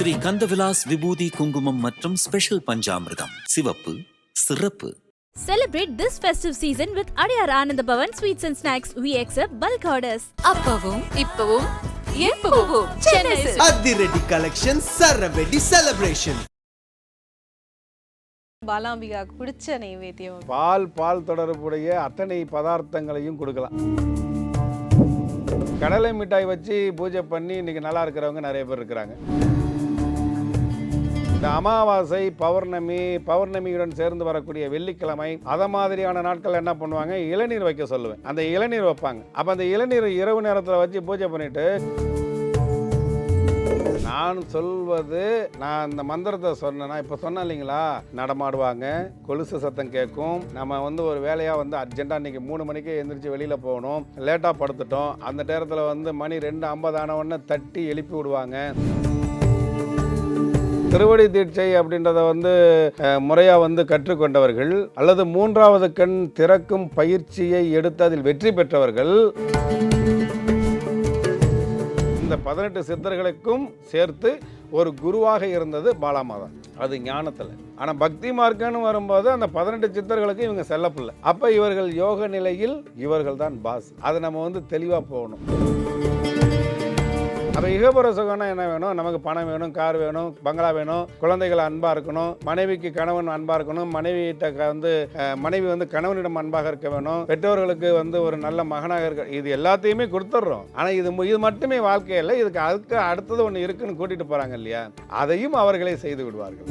ஸ்ரீ கந்தவிலாஸ் விபூதி குங்குமம் மற்றும் ஸ்பெஷல் பஞ்சாமிர்தம். சிவப்பு சிறப்பு. Celebrate this festive season with Adyar Ananda Bhavan Sweets and Snacks. We accept bulk orders. அப்பவும் இப்பவும் எப்பவும் சென்னை சில்க்ஸ். அதிரடி கலெக்ஷன் சரவெடி செலிப்ரேஷன் பாலாம்பிகாவுக்கு பிடிச்ச நைவேத்தியம். பால் பால் தொடர்புடைய அத்தனை பதார்த்தங்களையும் கொடுக்கலாம். கடலை மிட்டாய் வச்சு பூஜை பண்ணி இன்னைக்கு நல்லா இருக்கிறவங்க நிறைய பேர் இருக்கிறாங்க. இந்த அமாவாசை பௌர்ணமி பௌர்ணமியுடன் சேர்ந்து வரக்கூடிய வெள்ளிக்கிழமை அத மாதிரியான நாட்கள் என்ன பண்ணுவாங்க? இளநீர் வைக்க சொல்லுவேன். அந்த இளநீர் வைப்பாங்க. அப்போ அந்த இளநீர் இரவு நேரத்தில் வச்சு பூஜை பண்ணிட்டு நான் சொல்வது நான் இந்த மந்திரத்தை சொன்னேன்னா இப்போ சொன்னேன் இல்லைங்களா? நடமாடுவாங்க கொலுசு சத்தம் கேட்கும். நம்ம வந்து ஒரு வேலையாக வந்து அர்ஜென்ட்டாக இன்றைக்கி மூணு மணிக்கு எழுந்திரிச்சு வெளியில் போகணும். லேட்டாக படுத்துட்டோம். அந்த நேரத்தில் வந்து மணி ரெண்டு ஐம்பது ஆன உடனே தட்டி எழுப்பி விடுவாங்க. திருவடி தீட்சை அப்படின்றத வந்து முறையாக வந்து கற்றுக்கொண்டவர்கள் அல்லது மூன்றாவது கண் திறக்கும் பயிற்சியை எடுத்து அதில் வெற்றி பெற்றவர்கள் இந்த பதினெட்டு சித்தர்களுக்கும் சேர்த்து ஒரு குருவாக இருந்தது பாலாமாதா. அது ஞானத்தில். ஆனால் பக்தி மார்க்கன்னு வரும்போது அந்த பதினெட்டு சித்தர்களுக்கு இவங்க செல்லப்பில்லை. அப்போ இவர்கள் யோக நிலையில் இவர்கள் தான் பாஸ். அதை நம்ம வந்து தெளிவாக போகணும். அப்போ இகபுர சுகம்னா என்ன வேணும்? நமக்கு பணம் வேணும் கார் வேணும் பங்களா வேணும் குழந்தைகள் அன்பாக இருக்கணும் மனைவிக்கு கணவன் அன்பாக இருக்கணும் மனைவியிட்ட க- வந்து மனைவி வந்து கணவனிடம் அன்பாக இருக்க வேணும் பெற்றோர்களுக்கு வந்து ஒரு நல்ல மகனாக இருக்க இது எல்லாத்தையுமே கொடுத்துட்றோம் ஆனால் இது மு- இது மட்டுமே வாழ்க்கை இல்லை இதுக்கு அதுக்கு அடுத்தது ஒன்று இருக்குன்னு கூட்டிகிட்டு போகிறாங்க இல்லையா? அதையும் அவர்களே செய்து விடுவார்கள்.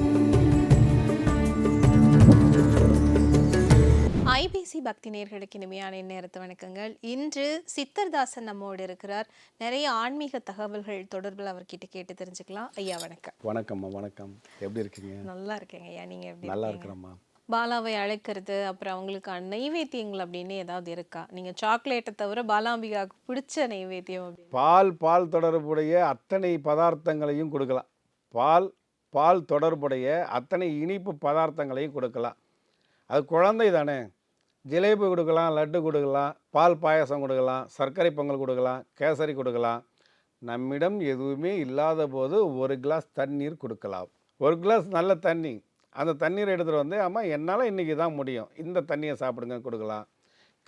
ஐபிசி பக்தி நேர்களுக்கு இனிமையான இந்நேரத்து வணக்கங்கள். இன்று சித்தர்தாசன் நம்மோடு இருக்கிறார். நிறைய ஆன்மீக தகவல்கள் தொடர்பில் அவர்கிட்ட கேட்டு தெரிஞ்சுக்கலாம். ஐயா வணக்கம். வணக்கம்மா வணக்கம். எப்படி இருக்கீங்க? நல்லா இருக்கேங்க ஐயா. நீங்க எப்படி நல்லா? இருக்கிறோம்மா. பாலாவை அழைக்கிறது அப்புறம் அவங்களுக்கு நைவேத்தியங்கள் அப்படின்னு ஏதாவது இருக்கா? நீங்க சாக்லேட்டை தவிர பாலாம்பிகாவுக்கு பிடிச்ச நைவேத்தியம் பால் பால் தொடர்புடைய அத்தனை பதார்த்தங்களையும் கொடுக்கலாம். பால் பால் தொடர்புடைய அத்தனை இனிப்பு பதார்த்தங்களையும் கொடுக்கலாம். அது குழந்தை தானே? ஜிலேபி கொடுக்கலாம் லட்டு கொடுக்கலாம் பால் பாயாசம் கொடுக்கலாம் சர்க்கரை பொங்கல் கொடுக்கலாம் கேசரி கொடுக்கலாம். நம்மிடம் எதுவுமே இல்லாத போது ஒரு கிளாஸ் தண்ணீர் கொடுக்கலாம். ஒரு கிளாஸ் நல்ல தண்ணி. அந்த தண்ணீரை எடுத்துகிட்டு வந்து அம்மா என்னால் இன்றைக்கி தான் முடியும். இந்த தண்ணியை சாப்பிடுங்க கொடுக்கலாம்.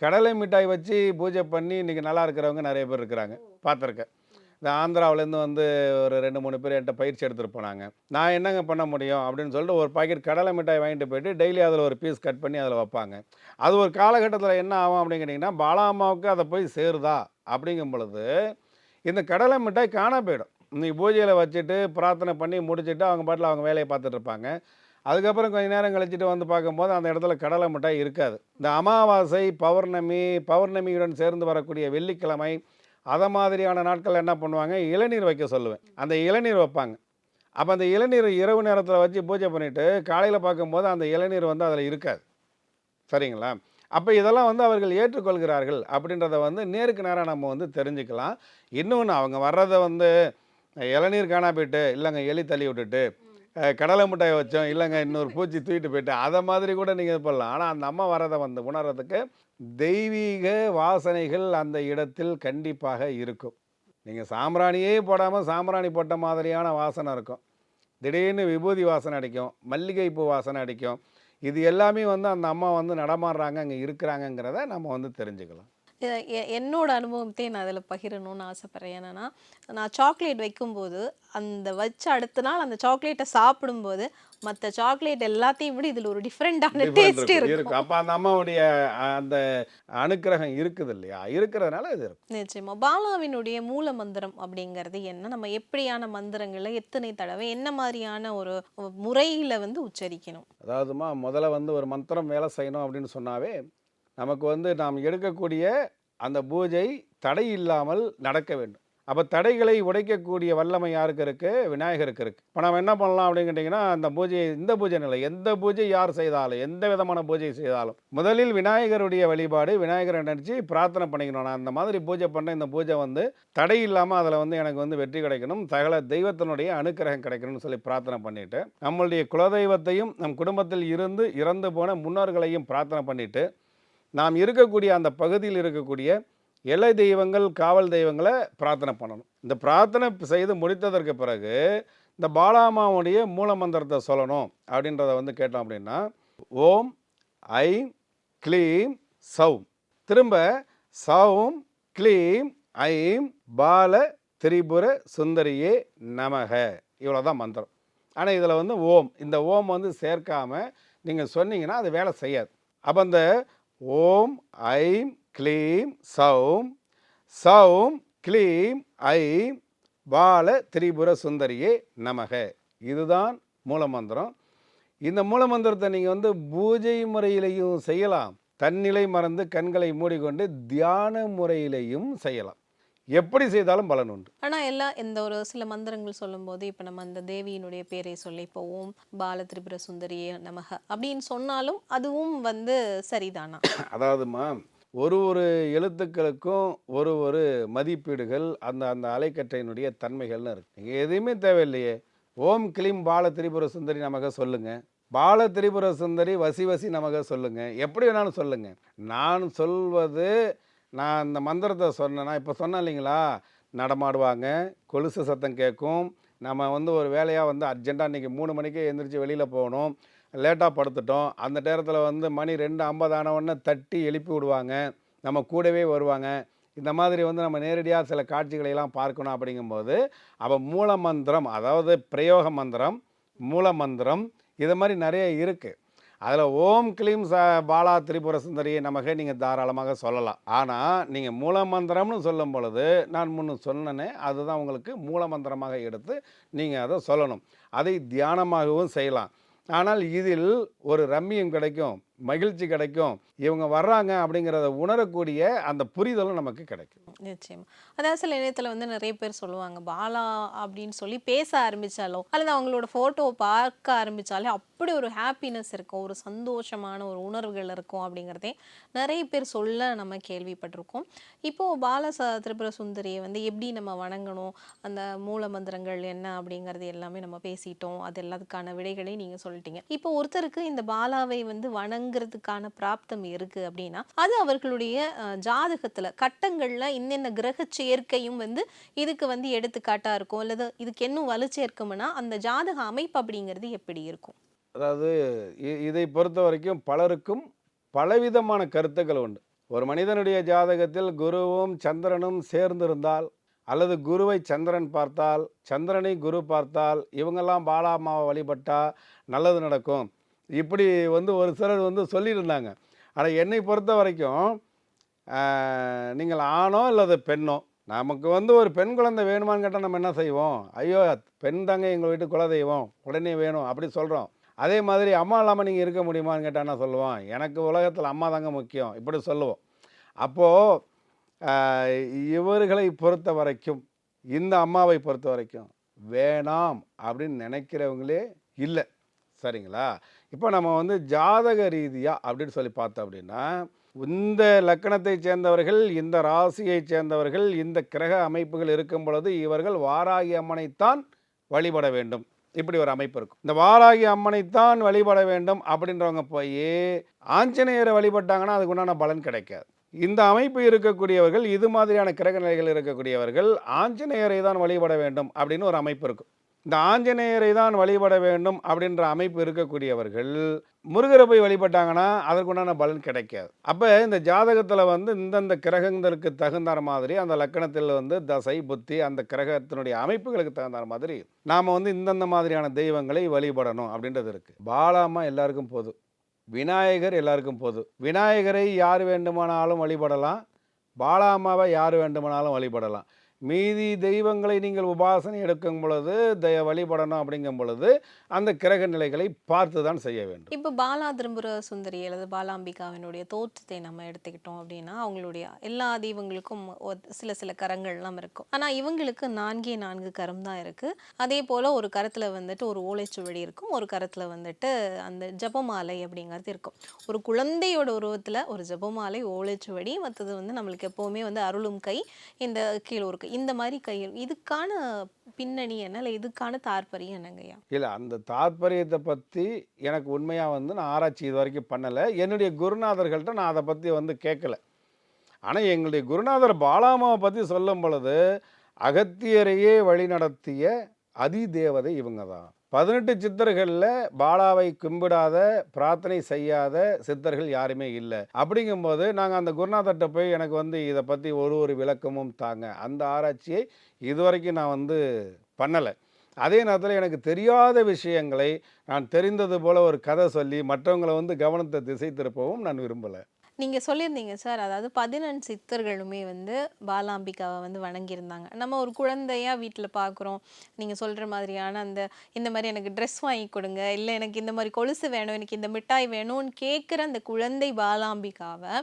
கடலை மிட்டாய் வச்சு பூஜை பண்ணி இன்றைக்கி நல்லா இருக்கிறவங்க நிறைய பேர் இருக்கிறாங்க. பார்த்துருக்கேன். இந்த ஆந்திராவிலேருந்து வந்து ஒரு ரெண்டு மூணு பேர் என்கிட்ட பயிற்சி எடுத்துகிட்டு போனாங்க. நான் என்னங்க பண்ண முடியும் அப்படின்னு சொல்லிட்டு ஒரு பாக்கெட் கடலை மிட்டாய் வாங்கிட்டு போயிட்டு டெய்லி அதில் ஒரு பீஸ் கட் பண்ணி அதில் வைப்பாங்க. அது ஒரு காலகட்டத்தில் என்ன ஆகும் அப்படின்னு கேட்டிங்கன்னா பாலாமாவுக்கு அதை போய் சேருதா? அப்படிங்கும் பொழுது இந்த கடலை மிட்டாய் காணா போயிடும். இன்னைக்கு பூஜையில் வச்சுட்டு பிரார்த்தனை பண்ணி முடிச்சுட்டு அவங்க பாட்டில் அவங்க வேலையை பார்த்துட்டு இருப்பாங்க. அதுக்கப்புறம் கொஞ்ச நேரம் கழிச்சிட்டு வந்து பார்க்கும்போது அந்த இடத்துல கடலை மிட்டாய் இருக்காது. இந்த அமாவாசை பௌர்ணமி பௌர்ணமியுடன் சேர்ந்து வரக்கூடிய வெள்ளிக்கிழமை அதை மாதிரியான நாட்கள் என்ன பண்ணுவாங்க? இளநீர் வைக்க சொல்லுவேன். அந்த இளநீர் வைப்பாங்க. அப்போ அந்த இளநீர் இரவு நேரத்தில் வச்சு பூஜை பண்ணிவிட்டு காலையில் பார்க்கும்போது அந்த இளநீர் வந்து அதில் இருக்காது. சரிங்களா? அப்போ இதெல்லாம் வந்து அவர்கள் ஏற்றுக்கொள்கிறார்கள் அப்படின்றத வந்து நேருக்கு நேராக நம்ம வந்து தெரிஞ்சுக்கலாம். இன்னொன்று அவங்க வர்றதை வந்து இளநீர் காணா போயிட்டு இல்லைங்க எலி தள்ளி விட்டுட்டு கடலை மிட்டாய் வச்சோம் இல்லைங்க இன்னொரு பூச்சி தூக்கிட்டு போயிட்டு அதை மாதிரி கூட நீங்கள் இது பண்ணலாம். ஆனால் அந்த அம்மா வர்றதை வந்து உணர்றதுக்கு தெய்வீக வாசனைகள் அந்த இடத்தில் கண்டிப்பாக இருக்கும். நீங்கள் சாம்பிராணியே போடாமல் சாம்பிராணி போட்ட மாதிரியான வாசனை இருக்கும். திடீர்னு விபூதி வாசனை அடிக்கும் மல்லிகைப்பூ வாசனை அடிக்கும். இது எல்லாமே வந்து அந்த அம்மா வந்து நடமாடுறாங்க அங்கே இருக்கிறாங்கங்கிறத நம்ம வந்து தெரிஞ்சுக்கலாம். என்னோட அனுபவத்தையே நான் அதில் பகிரணும்னு ஆசைப்பட்றேன். என்னன்னா நான் சாக்லேட் வைக்கும்போது அந்த வச்ச அடுத்த நாள் அந்த சாக்லேட்டை சாப்பிடும்போது மற்ற சாக்லேட் எல்லாத்தையும் விட இதில் ஒரு டிஃப்ரெண்டான டேஸ்ட் இருக்கும். அப்போ அந்த அம்மாவுடைய அந்த அனுக்கிரகம் இருக்குது இல்லையா? இருக்கிறதுனால இது இருக்கும். நிச்சயமா. பாலாவினுடைய மூல மந்திரம் அப்படிங்கிறது என்ன? நம்ம எப்படியான மந்திரங்களை எத்தனை தடவை என்ன மாதிரியான ஒரு முறையில வந்து உச்சரிக்கணும்? அதாவதுமா முதல்ல வந்து ஒரு மந்திரம் வேலை செய்யணும் அப்படின்னு சொன்னாவே நமக்கு வந்து நாம் எடுக்கக்கூடிய அந்த பூஜை தடை இல்லாமல் நடக்க வேண்டும். அப்போ தடைகளை உடைக்கக்கூடிய வல்லமை யாருக்கு இருக்குது விநாயகருக்கு இருக்குது இப்போ நம்ம என்ன பண்ணலாம் அப்படின்னு கேட்டிங்கன்னா அந்த பூஜையை இந்த பூஜை நிலை எந்த பூஜை யார் செய்தாலும் எந்த விதமான பூஜை செய்தாலும் முதலில் விநாயகருடைய வழிபாடு விநாயகரை நினச்சி பிரார்த்தனை பண்ணிக்கணும். நான் அந்த மாதிரி பூஜை பண்ண இந்த பூஜை வந்து தடை இல்லாமல் அதில் வந்து எனக்கு வந்து வெற்றி கிடைக்கணும். தகல தெய்வத்தினுடைய அனுக்கிரகம் கிடைக்கணும்னு சொல்லி பிரார்த்தனை பண்ணிவிட்டு நம்மளுடைய குலதெய்வத்தையும் நம் குடும்பத்தில் இருந்து இறந்து போன முன்னோர்களையும் பிரார்த்தனை பண்ணிவிட்டு நாம் இருக்கக்கூடிய அந்த பகுதியில் இருக்கக்கூடிய எல்லை தெய்வங்கள் காவல் தெய்வங்களை பிரார்த்தனை பண்ணணும். இந்த பிரார்த்தனை செய்து முடித்ததற்கு பிறகு இந்த பாலாமாவுடைய மூலமந்திரத்தை சொல்லணும் அப்படின்றத வந்து கேட்டோம் அப்படின்னா ஓம் ஐம் க்ளீம் சவும் திரும்ப சவும் க்ளீம் ஐம் பால திரிபுர சுந்தரியே நமக. இவ்வளோதான் மந்திரம். ஆனால் இதில் வந்து ஓம். இந்த ஓம் வந்து சேர்க்காமல் நீங்கள் சொன்னீங்கன்னா அது வேலை செய்யாது. அப்போ இந்த ஓம் ஐம் க்ளீம் சௌம். சௌம் க்ளீம் ஐம். பால திரிபுர சுந்தரியே நமக. இதுதான் மூலமந்திரம். இந்த மூலமந்திரத்தை நீங்கள் வந்து பூஜை முறையிலையும் செய்யலாம். தன்னிலை மறந்து கண்களை மூடிக்கொண்டு தியான முறையிலையும் செய்யலாம். எப்படி செய்தாலும் பலன் உண்டு. ஆனா எல்லாம் இந்த ஒரு சில மந்திரங்கள் சொல்லும்போது இப்ப நம்ம அந்த தேவியினுடைய பேரை சொல்லி இப்போ ஓம் பால திரிபுர சுந்தரியே நமக அப்படின்னு சொன்னாலும் அதுவும் வந்து சரிதானா? அதாவதுமா ஒரு ஒரு எழுத்துக்களுக்கும் ஒரு ஒரு மதிப்பீடுகள் அந்த அந்த அலைக்கற்றையினுடைய தன்மைகள்னு இருக்கு. நீங்கள் எதுவுமே தேவையில்லையே. ஓம் கிளீம் பால திரிபுர சுந்தரி நமக சொல்லுங்க. பால திரிபுர சுந்தரி வசி வசி நமக சொல்லுங்க. எப்படி வேணாலும் சொல்லுங்க. நான் சொல்வது நான் இந்த மந்திரத்தை சொன்னேன்னா இப்போ சொன்னேன் இல்லைங்களா? நடமாடுவாங்க கொலுசு சத்தம் கேட்கும். நம்ம வந்து ஒரு வேலையாக வந்து அர்ஜென்ட்டாக இன்றைக்கி மூணு மணிக்கே எழுந்திரிச்சு வெளியில் போகணும். லேட்டாக படுத்துட்டோம். அந்த நேரத்தில் வந்து மணி ரெண்டு ஐம்பது ஆன தட்டி எழுப்பி விடுவாங்க. நம்ம கூடவே வருவாங்க. இந்த மாதிரி வந்து நம்ம நேரடியாக சில காட்சிகளை எல்லாம் பார்க்கணும் அப்படிங்கும்போது அப்போ மூல மந்திரம் அதாவது பிரயோக மந்திரம் மூல மந்திரம் இது மாதிரி நிறைய இருக்குது அதில் ஓம் கிளீம் ச பாலா திரிபுர சுந்தரியை நமக்கு நீங்கள் தாராளமாக சொல்லலாம். ஆனால் நீங்கள் மூல மந்திரம்னு சொல்லும் பொழுது நான் முன்னு சொன்னனே அதுதான் உங்களுக்கு மூல மந்திரமாக எடுத்து நீங்கள் அதை சொல்லணும். அதை தியானமாகவும் செய்யலாம். ஆனால் இதில் ஒரு ரம்மியம் கிடைக்கும். மகிழ்ச்சி கிடைக்கும். இவங்க வர்றாங்க அப்படிங்கிறத உணரக்கூடிய அந்த புரிதலும் நமக்கு கிடைக்கும். நிச்சயமா. அதாவது சில இணையத்தில் வந்து நிறைய பேர் சொல்லுவாங்க பாலா அப்படின்னு சொல்லி பேச ஆரம்பித்தாலோ அல்லது அவங்களோட ஃபோட்டோவை பார்க்க ஆரம்பித்தாலே அப்படி ஒரு ஹாப்பினஸ் இருக்கும் ஒரு சந்தோஷமான ஒரு உணர்வுகள் இருக்கும் அப்படிங்கிறதே நிறைய பேர் சொல்ல நம்ம கேள்விப்பட்டிருக்கோம். இப்போ பால ச திரிபுர சுந்தரியை வந்து எப்படி நம்ம வணங்கணும் அந்த மூல மந்திரங்கள் என்ன அப்படிங்கிறது எல்லாமே நம்ம பேசிட்டோம் அது எல்லாத்துக்கான விடைகளையும் நீங்கள் சொல்லிட்டீங்க. இப்போ ஒருத்தருக்கு இந்த பாலாவை வந்து வணங்குறதுக்கான பிராப்தம் இருக்கு அப்படின்னா அது அவர்களுடைய ஜாதகத்தில் ஜாதகத்துல கட்டங்கள்ல இன்னென்ன கிரக சேர்க்கையும் வந்து இதுக்கு வந்து எடுத்துக்காட்டா இருக்கும் அல்லது இதுக்கு இன்னும் வலு சேர்க்கும்னா அந்த ஜாதக அமைப்பு அப்படிங்கிறது எப்படி இருக்கும்? அதாவது இதை பொறுத்த வரைக்கும் பலருக்கும் பலவிதமான கருத்துக்கள் உண்டு. ஒரு மனிதனுடைய ஜாதகத்தில் குருவும் சந்திரனும் சேர்ந்திருந்தால் அல்லது குருவை சந்திரன் பார்த்தால் சந்திரனை குரு பார்த்தால் இவங்கெல்லாம் பாலாமாவை வழிபட்டால் நல்லது நடக்கும். இப்படி வந்து ஒரு சிலர் வந்து சொல்லியிருந்தாங்க. ஆனால் என்னை பொறுத்த வரைக்கும் நீங்கள் ஆணோ அல்லது பெண்ணோ நமக்கு வந்து ஒரு பெண் குழந்தை வேணுமான்னு கேட்டால் நம்ம என்ன செய்வோம்? ஐயோ பெண் தாங்க எங்கள் வீட்டு குலதெய்வம் உடனே வேணும் அப்படி சொல்கிறோம் அதே மாதிரி அம்மா இல்லாமல் நீங்கள் இருக்க முடியுமான்னு கேட்டால் என்ன சொல்லுவோம் எனக்கு உலகத்தில் அம்மா தாங்க முக்கியம் இப்படி சொல்லுவோம். அப்போது இவர்களை பொறுத்த வரைக்கும் இந்த அம்மாவை பொறுத்த வரைக்கும் வேணாம் அப்படின்னு நினைக்கிறவங்களே இல்லை. சரிங்களா? இப்போ நம்ம வந்து ஜாதக ரீதியாக அப்படின்னு சொல்லி பார்த்தோம் அப்படின்னா இந்த லக்கணத்தை சேர்ந்தவர்கள் இந்த ராசியை சேர்ந்தவர்கள் இந்த கிரக அமைப்புகள் இருக்கும் பொழுது இவர்கள் வாராகி அம்மனைத்தான் வழிபட வேண்டும். இப்படி ஒரு அமைப்பு இருக்கும். இந்த வாராகி அம்மனைத்தான் வழிபட வேண்டும் அப்படின்றவங்க போய் ஆஞ்சநேயரை வழிபட்டாங்கன்னா அதுக்கு உண்டான பலன் கிடைக்காது. இந்த அமைப்பு இருக்கக்கூடியவர்கள் இது மாதிரியான கிரக நிலைகள் இருக்கக்கூடியவர்கள் ஆஞ்சநேயரை தான் வழிபட வேண்டும் அப்படின்னு ஒரு அமைப்பு இருக்கும். இந்த ஆஞ்சநேயரை தான் வழிபட வேண்டும் அப்படின்ற அமைப்பு இருக்கக்கூடியவர்கள் முருகரை போய் வழிபட்டாங்கன்னா அதற்குண்டான பலன் கிடைக்காது. அப்போ இந்த ஜாதகத்தில் வந்து இந்தந்த கிரகங்களுக்கு தகுந்தாற மாதிரி அந்த லக்கணத்தில் வந்து தசை புத்தி அந்த கிரகத்தினுடைய அமைப்புகளுக்கு தகுந்தாற மாதிரி நாம் வந்து இந்தந்த மாதிரியான தெய்வங்களை வழிபடணும் அப்படின்றது இருக்குது பாலாமா எல்லாருக்கும் போதும். விநாயகர் எல்லாருக்கும் போதும். விநாயகரை யார் வேண்டுமானாலும் வழிபடலாம். பாலாமாவை யார் வேண்டுமானாலும் வழிபடலாம். மீதி தெய்வங்களை நீங்கள் உபாசனை எடுக்கும் பொழுது தெ வழிபடணும் அப்படிங்கும் பொழுது அந்த கிரக நிலைகளை பார்த்து தான் செய்ய வேண்டும். இப்போ பாலா திரும்புர சுந்தரி அல்லது பாலாம்பிகாவினுடைய தோற்றத்தை நம்ம எடுத்துக்கிட்டோம் அப்படின்னா அவங்களுடைய எல்லா தெய்வங்களுக்கும் ஒரு- சில சில கரங்கள்லாம் இருக்கும். ஆனால் இவங்களுக்கு நான்கே நான்கு கரம் தான் இருக்குது அதே போல் ஒரு கரத்தில் வந்துட்டு ஒரு ஓலைச்சுவடி இருக்கும். ஒரு கரத்தில் வந்துட்டு அந்த ஜபமாலை அப்படிங்கிறது இருக்கும். ஒரு குழந்தையோட உருவத்தில் ஒரு ஜபமாலை ஓலைச்சுவடி மற்றது வந்து நம்மளுக்கு எப்போவுமே வந்து அருளும் கை இந்த கீழே கை இந்த மாதிரி கையில் இதுக்கான பின்னணி என்ன? இல்லை இதுக்கான தாற்பரியம் என்னங்கய்யா? இல்லை அந்த தாற்பரியத்தை பற்றி எனக்கு உண்மையாக வந்து நான் ஆராய்ச்சி இது வரைக்கும் பண்ணலை. என்னுடைய குருநாதர்கள்ட்ட நான் அதை பற்றி வந்து கேட்கல ஆனால் எங்களுடைய குருநாதர் பாலாமாவை பற்றி சொல்லும் பொழுது அகத்தியரையே வழிநடத்திய அதிதேவதை இவங்க தான் பதினெட்டு சித்தர்களில் பாலாவை கும்பிடாத பிரார்த்தனை செய்யாத சித்தர்கள் யாருமே இல்லை. அப்படிங்கும்போது நாங்கள் அந்த குருநாதர்கிட்ட போய் எனக்கு வந்து இதை பற்றி ஒரு ஒரு விளக்கமும் தாங்க. அந்த ஆராய்ச்சியை இதுவரைக்கும் நான் வந்து பண்ணலை. அதே நேரத்தில் எனக்கு தெரியாத விஷயங்களை நான் தெரிந்தது போல் ஒரு கதை சொல்லி மற்றவங்களை வந்து கவனத்தை திசை திருப்பவும் நான் விரும்பலை. நீங்கள் சொல்லியிருந்தீங்க சார் அதாவது பதினெண் சித்தர்களுமே வந்து பாலாம்பிகாவை வந்து வணங்கியிருந்தாங்க. நம்ம ஒரு குழந்தையாக வீட்டில் பார்க்குறோம் நீங்கள் சொல்கிற மாதிரியான அந்த இந்த மாதிரி எனக்கு ட்ரெஸ் வாங்கி கொடுங்க இல்லை எனக்கு இந்த மாதிரி கொலுசு வேணும் எனக்கு இந்த மிட்டாய் வேணும்னு கேட்குற அந்த குழந்தை பாலாம்பிகாவை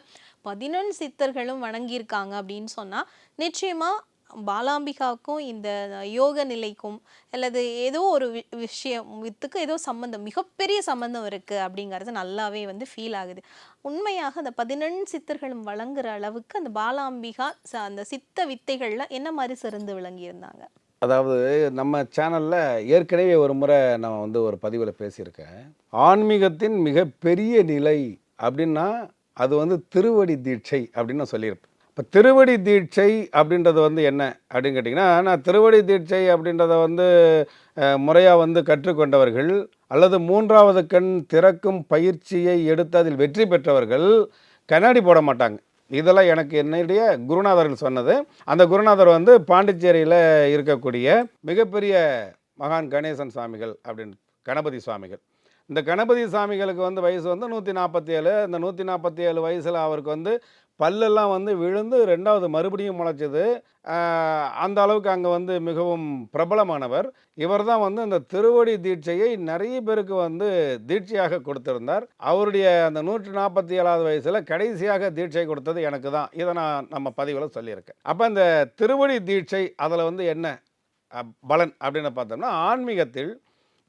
பதினெண் சித்தர்களும் வணங்கியிருக்காங்க அப்படின்னு சொன்னால் நிச்சயமாக பாலாம்பிகாவுக்கும் இந்த யோக நிலைக்கும் அல்லது ஏதோ ஒரு வி விஷயம் வித்துக்கு ஏதோ சம்மந்தம் மிகப்பெரிய சம்மந்தம் இருக்குது அப்படிங்கிறது நல்லாவே வந்து ஃபீல் ஆகுது. உண்மையாக அந்த பதினெண் சித்தர்களும் வழங்குற அளவுக்கு அந்த பாலாம்பிகா ச- அந்த சித்த வித்தைகளில் என்ன மாதிரி சிறந்து விளங்கியிருந்தாங்க? அதாவது நம்ம சேனலில் ஏற்கனவே ஒரு முறை நான் வந்து ஒரு பதிவில் பேசியிருக்கேன். ஆன்மீகத்தின் மிகப்பெரிய நிலை அப்படின்னா அது வந்து திருவடி தீட்சை அப்படின்னு நான் சொல்லியிருப்பேன். இப்போ திருவடி தீட்சை அப்படின்றது வந்து என்ன அப்படின்னு கேட்டிங்கன்னா நான் திருவடி தீட்சை அப்படின்றத வந்து முறையாக வந்து கற்றுக்கொண்டவர்கள் அல்லது மூன்றாவது கண் திறக்கும் பயிற்சியை எடுத்து அதில் வெற்றி பெற்றவர்கள் கண்ணாடி போட மாட்டாங்க. இதெல்லாம் எனக்கு என்னுடைய குருநாதர்கள் சொன்னது. அந்த குருநாதர் வந்து பாண்டிச்சேரியில் இருக்கக்கூடிய மிகப்பெரிய மகான் கணேசன் சுவாமிகள் அப்படின்னு கணபதி சுவாமிகள் இந்த கணபதி சாமிகளுக்கு வந்து வயசு வந்து நூற்றி நாற்பத்தி ஏழு இந்த நூற்றி நாற்பத்தி ஏழு வயசில் அவருக்கு வந்து பல்லெல்லாம் வந்து விழுந்து ரெண்டாவது மறுபடியும் முளைச்சது. அந்த அளவுக்கு அங்கே வந்து மிகவும் பிரபலமானவர். இவர் தான் வந்து அந்த திருவடி தீட்சையை நிறைய பேருக்கு வந்து தீட்சையாக கொடுத்திருந்தார். அவருடைய அந்த நூற்றி நாற்பத்தி ஏழாவது வயசில் கடைசியாக தீட்சை கொடுத்தது எனக்கு தான். இதை நான் நம்ம பதிவில் சொல்லியிருக்கேன். அப்போ இந்த திருவடி தீட்சை அதில் வந்து என்ன பலன் அப்படின்னு பார்த்தோம்னா ஆன்மீகத்தில்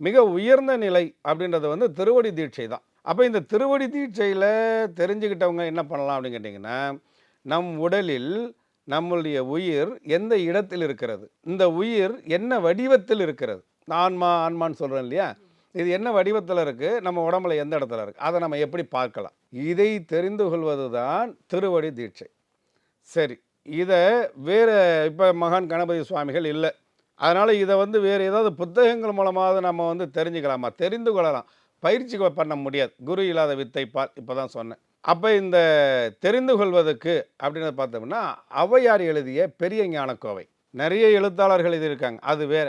மிக உயர்ந்த நிலை அப்படின்றது வந்து திருவடி தீட்சை தான். அப்போ இந்த திருவடி தீட்சையில் தெரிஞ்சுக்கிட்டவங்க என்ன பண்ணலாம் அப்படின்னு கேட்டிங்கன்னா நம் உடலில் நம்முடைய உயிர் எந்த இடத்தில் இருக்கிறது? இந்த உயிர் என்ன வடிவத்தில் இருக்கிறது? ஆன்மா ஆன்மான்னு சொல்கிறோம் இல்லையா? இது என்ன வடிவத்தில் இருக்குது நம்ம உடம்புல எந்த இடத்துல இருக்குது அதை நம்ம எப்படி பார்க்கலாம்? இதை தெரிந்து கொள்வது தான் திருவடி தீட்சை. சரி இதை வேறு இப்போ மகான் கணபதி சுவாமிகள் இல்லை. அதனால் இதை வந்து வேறு ஏதாவது புத்தகங்கள் மூலமாவது நம்ம வந்து தெரிஞ்சுக்கலாமா? தெரிந்து கொள்ளலாம். பயிற்சி பண்ண முடியாது. குரு இல்லாத வித்தை பால் இப்போ தான் சொன்னேன். அப்போ இந்த தெரிந்து கொள்வதற்கு அப்படின்னு பார்த்தோம்னா ஔவையார் எழுதிய பெரிய ஞானக்கோவை. நிறைய எழுத்தாளர்கள் எழுதியிருக்காங்க அது வேற.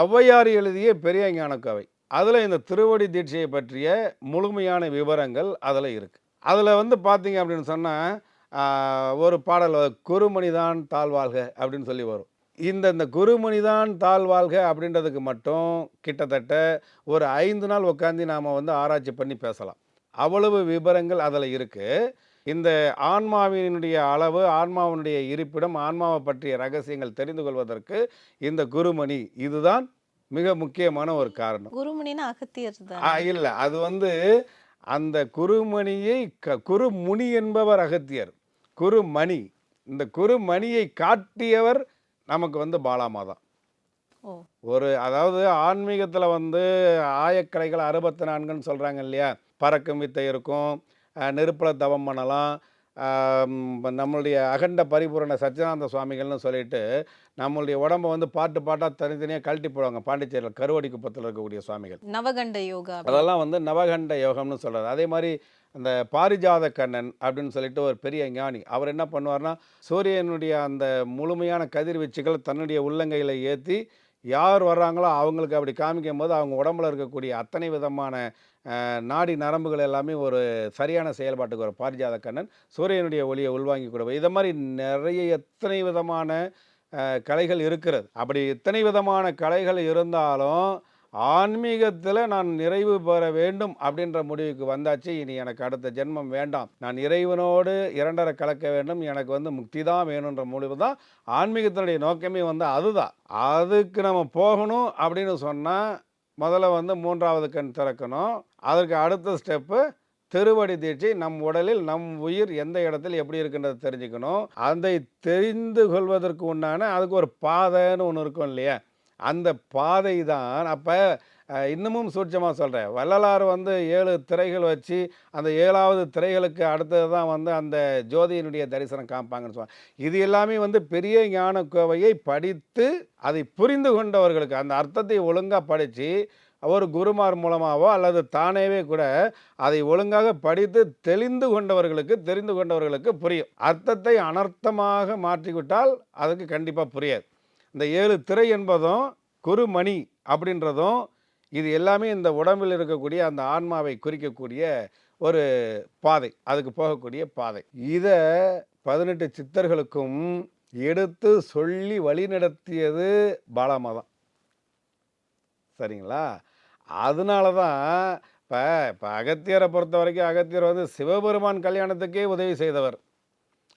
ஔவையார் எழுதிய பெரிய ஞானக்கோவை. அதில் இந்த திருவடி தீட்சையை பற்றிய முழுமையான விவரங்கள் அதில் இருக்குது அதில் வந்து பார்த்தீங்க அப்படின்னு சொன்னால் ஒரு பாடல் குருமணிதான் குறுமணிதான் தாழ்வாழ்க அப்படின்னு சொல்லி வரும். இந்த இந்த குருமணிதான் தாழ்வாழ்க அப்படின்றதுக்கு மட்டும் கிட்டத்தட்ட ஒரு ஐந்து நாள் உட்காந்து நாம் வந்து ஆராய்ச்சி பண்ணி பேசலாம். அவ்வளவு விவரங்கள் அதில் இருக்குது இந்த ஆன்மாவினுடைய அளவு ஆன்மாவினுடைய இருப்பிடம் ஆன்மாவை பற்றிய ரகசியங்கள் தெரிந்து கொள்வதற்கு இந்த குருமணி இதுதான் மிக முக்கியமான ஒரு காரணம். குருமுனின்னு அகத்தியர் தான்? இல்லை. அது வந்து அந்த குருமணியை க குருமுனி என்பவர் அகத்தியர். குருமணி. இந்த குருமணியை காட்டியவர் நமக்கு வந்து பாலாமா தான் ஒரு அதாவது ஆன்மீகத்தில் வந்து ஆயக்கலைகள் அறுபத்தி நான்குன்னு சொல்கிறாங்க இல்லையா? பறக்கும் வித்தை இருக்கும் நெருப்பில் தவம் பண்ணலாம் நம்மளுடைய அகண்ட பரிபூரண சச்சிதானந்த சுவாமிகள்னு சொல்லிட்டு நம்மளுடைய உடம்ப வந்து பாட்டு பாட்டாக தனித்தனியாக கழட்டி போடுவாங்க. பாண்டிச்சேரியில் கருவடி குப்பத்தில் இருக்கக்கூடிய சுவாமிகள். நவகண்ட யோகா அதெல்லாம் வந்து நவகண்ட யோகம்னு சொல்கிறார் அதே மாதிரி அந்த பாரிஜாத கண்ணன் அப்படின்னு சொல்லிட்டு ஒரு பெரிய ஞானி. அவர் என்ன பண்ணுவார்னா சூரியனுடைய அந்த முழுமையான கதிர்வீச்சுகள் தன்னுடைய உள்ளங்கையில் ஏற்றி யார் வர்றாங்களோ அவங்களுக்கு அப்படி காமிக்கும் போது அவங்க உடம்புல இருக்கக்கூடிய அத்தனை விதமான நாடி நரம்புகள் எல்லாமே ஒரு சரியான செயல்பாட்டுக்கு ஒரு பாரிஜாத கண்ணன் சூரியனுடைய ஒளியை உள்வாங்கி கொடுப்போம் இதை மாதிரி நிறைய எத்தனை விதமான கலைகள் இருக்கிறது. அப்படி இத்தனை விதமான கலைகள் இருந்தாலும் ஆன்மீகத்தில் நான் நிறைவு பெற வேண்டும் அப்படின்ற முடிவுக்கு வந்தாச்சு. இனி எனக்கு அடுத்த ஜென்மம் வேண்டாம். நான் இறைவனோடு இரண்டரை கலக்க வேண்டும். எனக்கு வந்து முக்தி தான் வேணுன்ற முடிவு தான் ஆன்மீகத்தினுடைய நோக்கமே வந்து அதுதான். அதுக்கு நம்ம போகணும் அப்படின்னு சொன்னால் முதல்ல வந்து மூன்றாவது கண் திறக்கணும். அதற்கு அடுத்த ஸ்டெப்பு திருவடி தீட்சை நம் உடலில் நம் உயிர் எந்த இடத்துல எப்படி இருக்குன்றதை தெரிஞ்சுக்கணும். அதை தெரிந்து கொள்வதற்கு உண்டான அதுக்கு ஒரு பாதைன்னு ஒன்று இருக்கும் இல்லையா? அந்த பாதை தான். அப்போ இன்னமும் சூட்சமாக சொல்கிறேன் வள்ளலார் வந்து ஏழு திரைகள் வச்சு அந்த ஏழாவது திரைகளுக்கு அடுத்தது தான் வந்து அந்த ஜோதியினுடைய தரிசனம் காமிப்பாங்கன்னு சொல்லுவாங்க இது எல்லாமே வந்து பெரிய ஞான கோவையை படித்து அதை புரிந்து கொண்டவர்களுக்கு அந்த அர்த்தத்தை ஒழுங்காக படித்து ஒரு குருமார் மூலமாகவோ அல்லது தானேவே கூட அதை ஒழுங்காக படித்து தெளிந்து கொண்டவர்களுக்கு தெரிந்து கொண்டவர்களுக்கு புரியும். அர்த்தத்தை அனர்த்தமாக மாற்றிவிட்டால் அதுக்கு கண்டிப்பாக புரியாது. இந்த ஏழு திரை என்பதும் குருமணி அப்படின்றதும் இது எல்லாமே இந்த உடம்பில் இருக்கக்கூடிய அந்த ஆன்மாவை குறிக்கக்கூடிய ஒரு பாதை அதுக்கு போகக்கூடிய பாதை. இதை பதினெட்டு சித்தர்களுக்கும் எடுத்து சொல்லி வழிநடத்தியது பாலாமா தான் சரிங்களா? அதனால தான் இப்போ இப்போ அகத்தியரை பொறுத்த வரைக்கும் அகத்தியர் வந்து சிவபெருமான் கல்யாணத்துக்கே உதவி செய்தவர்.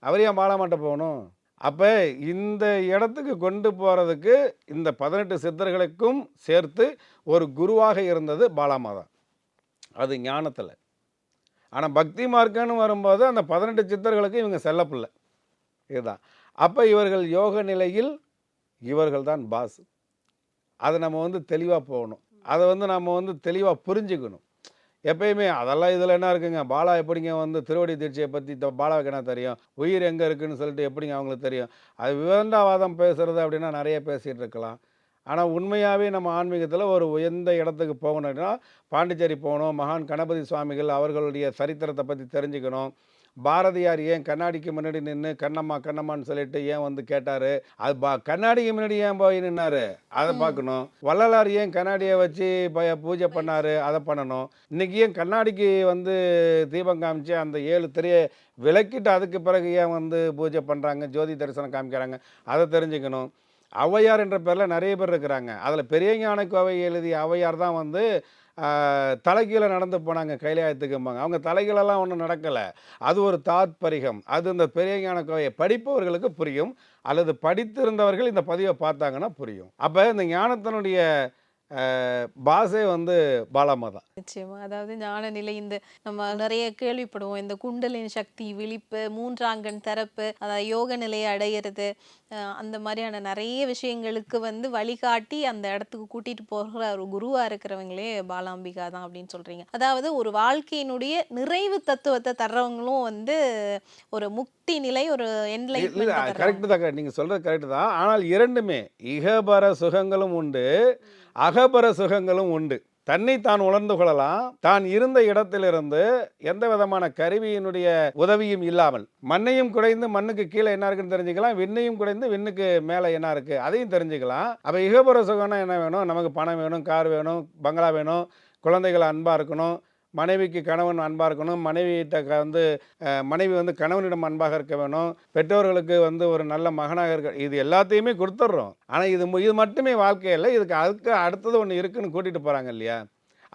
அவர் ஏன் பாலாமாட்ட போகணும்? அப்போ இந்த இடத்துக்கு கொண்டு போகிறதுக்கு இந்த பதினெட்டு சித்தர்களுக்கும் சேர்த்து ஒரு குருவாக இருந்தது பாலாமாதா. அது ஞானத்தில். ஆனால் பக்தி மார்க்கன்னு வரும்போது அந்த பதினெட்டு சித்தர்களுக்கு இவங்க செல்லப்பில்லை. இதுதான். அப்போ இவர்கள் யோக நிலையில் இவர்கள் தான் பாஸ். அதை நம்ம வந்து தெளிவாக போகணும். அதை வந்து நம்ம வந்து தெளிவாக புரிஞ்சுக்கணும். எப்பயுமே அதெல்லாம் இதில் என்ன இருக்குங்க? பாலா எப்படிங்க வந்து திருவடி தீட்சையை பற்றி பாலாவுக்கு என்ன தெரியும்? உயிர் எங்கே இருக்குதுன்னு சொல்லிட்டு எப்படிங்க அவங்களுக்கு தெரியும்? அது விவந்தாவாதம் பேசுகிறது அப்படின்னா நிறைய பேசிகிட்டு இருக்கலாம். ஆனால் உண்மையாகவே நம்ம ஆன்மீகத்தில் ஒரு உயர்ந்த இடத்துக்கு போகணும்னா பாண்டிச்சேரி போகணும் மகான் கணபதி சுவாமிகள் அவர்களுடைய சரித்திரத்தை பற்றி தெரிஞ்சுக்கணும். பாரதியார் ஏன் கண்ணாடிக்கு முன்னாடி நின்று கண்ணம்மா கண்ணம்மான்னு சொல்லிட்டு ஏன் வந்து கேட்டார்? அது பா கண்ணாடிக்கு முன்னாடி ஏன் போய் நின்னாரு? அதை பார்க்கணும். வள்ளலார் ஏன் கண்ணாடியை வச்சு ப- பூஜை பண்ணாரு? அதை பண்ணணும். இன்னைக்கு ஏன் கண்ணாடிக்கு வந்து தீபம் காமிச்சு அந்த ஏழு திரையை விளக்கிட்டு அதுக்கு பிறகு ஏன் வந்து பூஜை பண்ணுறாங்க ஜோதி தரிசனம் காமிக்கிறாங்க. அதை தெரிஞ்சுக்கணும். ஔவையார் என்ற பேரில் நிறைய பேர் இருக்கிறாங்க. அதில் பெரிய ஞான கோவை எழுதிய ஔவையார் தான் வந்து தலைகீழ நடந்து போனாங்க கைலாயத்துக்கும்பாங்க அவங்க தலைகீழெல்லாம் ஒன்றும் நடக்கலை. அது ஒரு தாத்பரிகம். அது இந்த பெரிய ஞான கோவையை படிப்பவர்களுக்கு புரியும். அல்லது படித்திருந்தவர்கள் இந்த பதிவை பார்த்தாங்கன்னா புரியும். அப்போ இந்த ஞானத்தினுடைய பாஷை வந்து பாலாமா தான். நிச்சயமா. அதாவது ஞான நிலை இந்த நம்ம நிறைய கேள்விப்படுவோம். இந்த குண்டலின் சக்தி விழிப்பு மூன்றாங்கன் தரப்பு அதாவது யோக நிலையை அடையிறது அந்த மாதிரியான நிறைய விஷயங்களுக்கு வந்து வழிகாட்டி அந்த இடத்துக்கு கூட்டிட்டு போகிற ஒரு குருவா இருக்கிறவங்களே பாலாம்பிகா தான் அப்படின்னு சொல்றீங்க. அதாவது ஒரு வாழ்க்கையினுடைய நிறைவு தத்துவத்தை தர்றவங்களும் வந்து ஒரு முக்தி நிலை ஒரு என்லைட்மெண்ட் கரெக்டு தான் நீங்கள் சொல்கிறது கரெக்டு தான். ஆனால் இரண்டுமே இகபர சுகங்களும் உண்டு. அகபர சுகங்களும் உண்டு. தன்னை தான் உணர்ந்து கொள்ளலாம். தான் இருந்த இடத்திலிருந்து எந்த விதமான கருவியினுடைய உதவியும் இல்லாமல் மண்ணையும் குடைந்து மண்ணுக்கு கீழே என்ன இருக்குன்னு தெரிஞ்சுக்கலாம் விண்ணையும் குடைந்து விண்ணுக்கு மேலே என்ன இருக்குது அதையும் தெரிஞ்சுக்கலாம். அப்போ இகபுர சுகம்னா என்ன வேணும்? நமக்கு பணம் வேணும் கார் வேணும் பங்களா வேணும் குழந்தைகள் அன்பாக இருக்கணும் மனைவிக்கு கணவன் அன்பாக இருக்கணும். மனைவியிட்ட க- வந்து மனைவி வந்து கணவனிடம் அன்பாக இருக்க வேணும். பெற்றோர்களுக்கு வந்து ஒரு நல்ல மகனாக இருக்க இது எல்லாத்தையுமே கொடுத்துட்றோம் ஆனால் இது இது மட்டுமே வாழ்க்கையில் இதுக்கு அதுக்கு அடுத்தது ஒன்று இருக்குன்னு கூட்டிகிட்டு போகிறாங்க இல்லையா?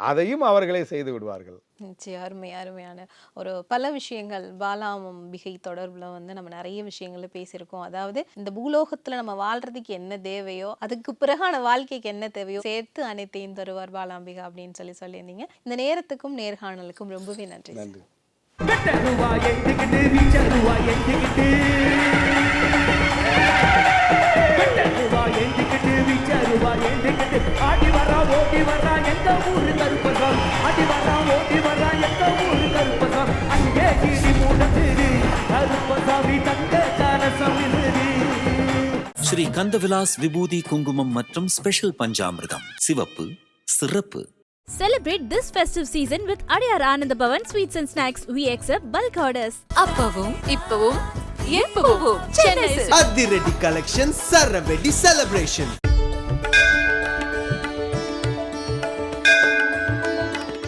அதையும் அவர்களே செய்து விடுவார்கள். நிச்சயம் அருமை அருமையான ஒரு பல விஷயங்கள் பாலாம்பிகை தொடர்புல வந்து நம்ம நிறைய விஷயங்களை பேசியிருக்கோம். அதாவது இந்த பூலோகத்துல நம்ம வாழ்றதுக்கு என்ன தேவையோ அதுக்கு பிறகான வாழ்க்கைக்கு என்ன தேவையோ சேர்த்து அனைத்தையும் தருவார் பாலாம்பிகா அப்படின்னு சொல்லி சொல்லியிருந்தீங்க. இந்த நேரத்துக்கும் நேர்காணலுக்கும் ரொம்பவே நன்றி. நன்றி. ஸ்ரீ கந்தவிலாஸ் விபூதி குங்குமம் மற்றும் ஸ்பெஷல் பஞ்சாமிர்தம் சிவப்பு சிறப்பு Celebrate this festive season with Adyar Anand Bhavan Sweets and Snacks. We accept bulk orders. அப்பவும் இப்பவும் எப்பவும் சென்னை. அதிரடி கலெக்ஷன் சரவெடி செலிப்ரேஷன்